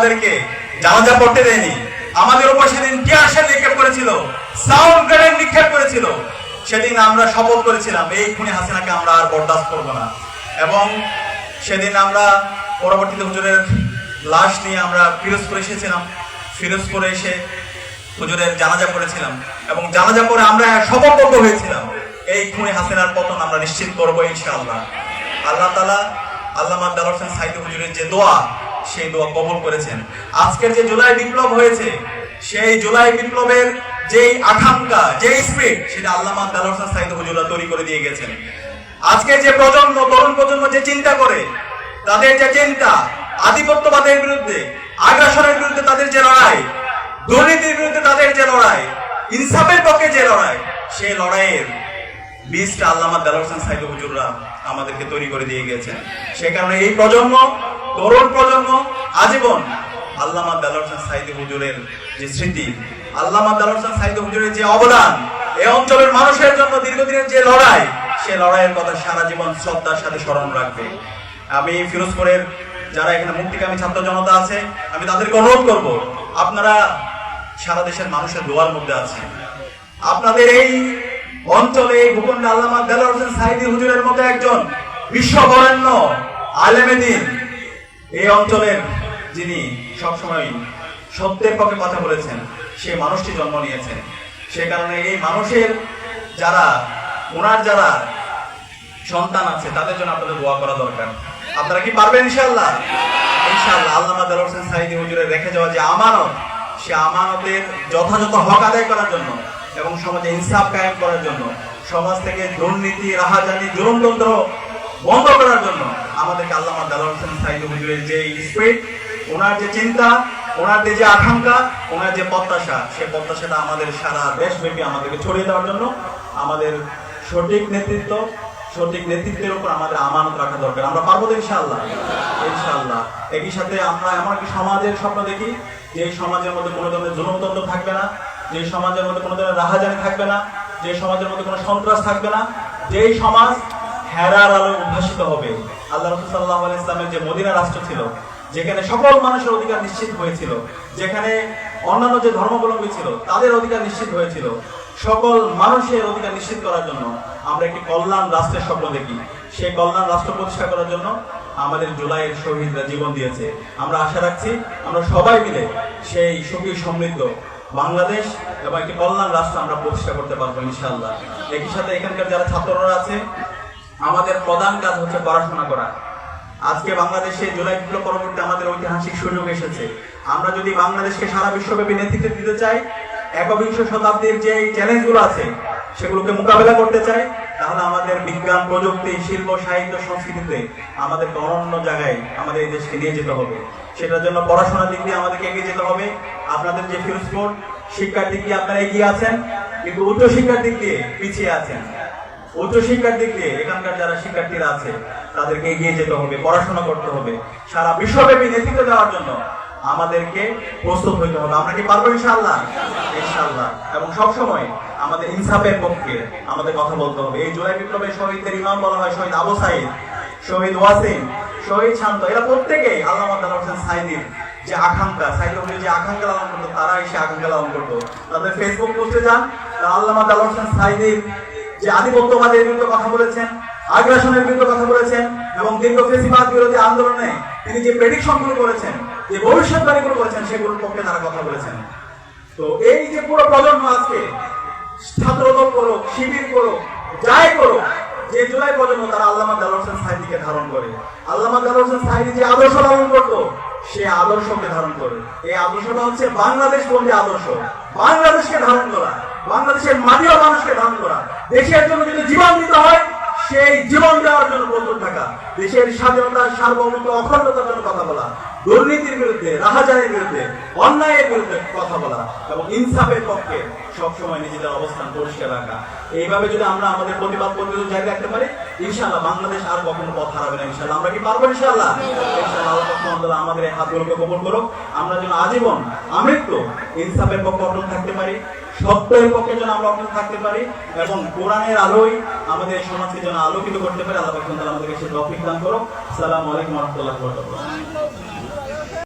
আমাদেরকে জানাজা পড়তে দেয়নি। আমাদের উপর সেদিন নিক্ষেপ করেছিল, সাউন্ড গ্রেনেড নিক্ষেপ করেছিল। সেদিন আমরা শপথ করেছিলাম, এই খুনি হাসিনাকে আমরা আর বরদাস্ত করব না। এবং সেদিন আমরা পরবর্তীতে হুজুরের লাশ নিয়ে আমরা ফিরোজপুরে এসেছিলাম। ফিরোজপুরে এসে হুজুরের জানাজা করেছিলাম এবং জানাজা করে আমরা শপথবদ্ধ হয়েছিলাম, এই খুনি হাসিনার পতন আমরা নিশ্চিত করব ইনশাআল্লাহ। আল্লাহ তালা আল্লাহ সাইদ হুজুরের যে দোয়া সেই দোয়া কবুল করেছেন। আজকের যে জুলাই বিপ্লব হয়েছে, সেই জুলাই বিপ্লবের যেই আকাঙ্ক্ষা যে স্পিড সেটা আল্লাহ আব্দাল হোসেন সাইদ হুজুরা তৈরি করে দিয়ে গেছেন। আজকে যে প্রজন্ম, তরুণ প্রজন্ম যে চিন্তা করে, তাদের যে চিন্তা আধিপত্যবাদের বিরুদ্ধে, আগ্রাসনের বিরুদ্ধে তাদের যে লড়াই, দুর্নীতির বিরুদ্ধে তাদের যে লড়াই, ইনসাফের পক্ষে যে লড়াই, সেই লড়াইয়ের বীজটা আল্লামা হোসেন সাইদ হুজুররা আমাদেরকে তৈরি করে দিয়ে গেছেন। সে কারণে এই প্রজন্ম তরুণ প্রজন্ম, আজীবন আল্লামা দালাল হোসেন সাইদ হুজুরের যে স্মৃতি, আল্লামা দালাল হোসেন সাইদ হুজুরের যে অবদান এই অঞ্চলের মানুষের জন্য দীর্ঘদিনের যে লড়াই, সে লড়াইয়ের কথা সারা জীবন শ্রদ্ধার সাথে স্মরণ রাখবে। আমি ফিরোজপুরের যারা এখানে মুক্তিকামী ছাত্র জনতা আছে, আমি তাদেরকে অনুরোধ করব, আপনারা সারা দেশের মানুষের দোয়ার মধ্যে আছেন। আপনাদের এই অঞ্চলে এই ভূখণ্ডে আল্লামা দেলার হোসেন সাইদি হুজুরের মতো একজন বিশ্ববরেণ্য আলেমেদিন এই অঞ্চলের যিনি সবসময় সত্যের পক্ষে কথা বলেছেন সে মানুষটি জন্ম নিয়েছেন সে কারণে এই মানুষের যারা, ওনার যারা সন্তান আছে, তাদের জন্য আপনাদের দোয়া করা দরকার। আপনারা কি পারবেন ইনশাল্লাহ ইনশাল্লাহ আল্লামা দেলার হোসেন সাইদি হুজুরের রেখে যাওয়া যে আমানত, সে আমানতের যথাযথ হক আদায় করার জন্য এবং সমাজে ইনসাফ কায়েম করার জন্য, সমাজ থেকে দুর্নীতি, রাহাজানি জুলুমতন্ত্র বন্ধ করার জন্য আমাদেরকে আল্লামা দালাল হোসেন সাইদ হুজুরের যে স্পিড ওনার যে চিন্তা, ওনার যে আকাঙ্ক্ষা, ওনার যে প্রত্যাশা সেই প্রত্যাশাটা আমাদের সারা দেশব্যাপী আমাদেরকে ছড়িয়ে দেওয়ার জন্য আমাদের সঠিক নেতৃত্ব, সঠিক নেতৃত্বের উপর আমাদের আমানত রাখা দরকার। আমরা পারব তো ইনশাআল্লাহ? ইনশাআল্লাহ। একই সাথে আমরা এমন একটি সমাজের স্বপ্ন দেখি, যে সমাজের মধ্যে কোনো ধরনের জুলুমতন্ত্র থাকবে না, যে সমাজের মধ্যে কোনো ধরনের রাহাজানি থাকবে না, যে সমাজের মধ্যে কোনো সন্ত্রাস থাকবে না, যেই সমাজ হেরার আলো উদ্ভাসিত হবে। আল্লাহ রসুল সাল্লাহ ইসলামের যে মদিনা রাষ্ট্র ছিল, যেখানে সকল মানুষের অধিকার নিশ্চিত হয়েছিল, যেখানে অন্যান্য যে ধর্মাবলম্বী ছিল, তাদের অধিকার নিশ্চিত হয়েছিল। সকল মানুষের অধিকার নিশ্চিত করার জন্য আমরা একটি কল্যাণ রাষ্ট্রের স্বপ্ন দেখি। সেই কল্যাণ রাষ্ট্র প্রতিষ্ঠা করার জন্য আমাদের জুলাইয়ের শহীদরা জীবন দিয়েছে। আমরা আশা রাখছি আমরা সবাই মিলে সেই সুখী, সমৃদ্ধ বাংলাদেশ এবং একটি কল্যাণ রাষ্ট্র আমরা প্রতিষ্ঠা করতে পারব ইনশাল্লাহ একই সাথে এখানকার যারা ছাত্ররা আছে আমাদের প্রধান কাজ হচ্ছে পড়াশোনা করা। আজকে বাংলাদেশে জুলাই বিপ্লব পরবর্তী আমাদের ঐতিহাসিক সুযোগ এসেছে। আমরা যদি বাংলাদেশকে সারা বিশ্বব্যাপী নেতৃত্ব দিতে চাই, একবিংশ শতাব্দীর যে চ্যালেঞ্জগুলো আছে, সেগুলোকে মোকাবেলা করতে চাই, তাহলে আমাদের বিজ্ঞান, প্রযুক্তি, শিল্প, সাহিত্য, সংস্কৃতিতে আমাদের অনন্য জায়গায় আমাদের এই দেশকে নিয়ে যেতে হবে। সেটার জন্য পড়াশোনার দিক দিয়ে আমাদেরকে এগিয়ে যেতে হবে। আপনাদের যে ফিরোজপুর, শিক্ষার দিক দিয়ে আপনারা এগিয়ে আছেন, কিন্তু উচ্চশিক্ষার দিক দিয়ে পিছিয়ে আছেন। উচ্চ শিক্ষার দিক দিয়ে এখানকার যারা শিক্ষার্থীরা আছে, তাদেরকে এগিয়ে যেতে হবে, পড়াশোনা করতে হবে। সারা বিশ্বব্যাপী নেতৃত্ব দেওয়ার জন্য আমাদেরকে প্রস্তুত হইতে হবে। আমরা কি পারব ইনশাআল্লাহ? ইনশাআল্লাহ। এবং সব সময় আমাদের ইনসাফের পক্ষে আমাদের কথা বলতে হবে। এই জুলাই বিপ্লবের শহীদদের ইমাম বলা হয় শহীদ আবু সাইদ, শহীদ ওয়াসিম, শহীদ শান্ত। এরা প্রত্যেকেই আল্লাহ হোসেন সাইদির যে আকাঙ্ক্ষা সাইদুলের যে আকাঙ্ক্ষা লালন করতো তারা এসে আকাঙ্ক্ষা লালন করতো। তাদের ফেসবুক পোস্টে যান আল্লাহ হোসেন সাইদির যে আধিপত্যবাদের বিরুদ্ধে কথা বলেছেন, আগ্রাসনের বিরুদ্ধে কথা বলেছেন, এবং দীর্ঘ ফেসিবাদ বিরোধী আন্দোলনে তিনি যে প্রেডিকশনগুলো করেছেন, যে ভবিষ্যৎবাণী গুলো করেছেন, সেগুলোর পক্ষে তারা কথা বলেছেন। তো এই যে পুরো প্রজন্ম আজকে, ছাত্রদল করো শিবির করো যাই করো যে জুলাই প্রজন্ম তারা আল্লামা দাল হোসেন সাইদিকে ধারণ করে। আল্লামা দাল হোসেন সাইদি যে আদর্শ লালন করতো, সে আদর্শকে ধারণ করে। এই আদর্শটা হচ্ছে বাংলাদেশ বন্ধী আদর্শ। বাংলাদেশকে ধারণ করা। বাংলাদেশের মাটিও মানুষকে ধারণ করা। দেশের জন্য যদি জীবন দিতে হয়, সেই জীবন দেওয়ার জন্য প্রস্তুত থাকা দেশের স্বাধীনতা সার্বভৌমত্ব অখণ্ডতার জন্য কথা বলা। দুর্নীতির বিরুদ্ধে, রাহাজানের বিরুদ্ধে, অন্যায়ের বিরুদ্ধে কথা বলা এবং ইনসাফের পক্ষে সবসময় নিজেদের অবস্থান পরিষ্কার রাখা। এইভাবে যদি আমরা আমাদের প্রতিবাদ প্রতিরোধ জারি রাখতে পারি, ইনশাআল্লাহ বাংলাদেশ আর কখনো পথ হারাবে না, ইনশাআল্লাহ। আমরা কি পারব, ইনশাআল্লাহ? ইনশাআল্লাহ আমাদের হাতগুলোকে কবুল করুক। আমরা যেন আজীবন আমৃত্য, ইনসাফের পক্ষে অটল থাকতে পারি। সত্যের পক্ষে যেন আমরা অটল থাকতে পারি এবং কোরআনের আলোই আমাদের সমাজকে যেন আলোকিত করতে পারি, আল্লাহ আমাদেরকে সে টপিক দান করো সালাম আলাইকুম রাহমাতুল্লাহি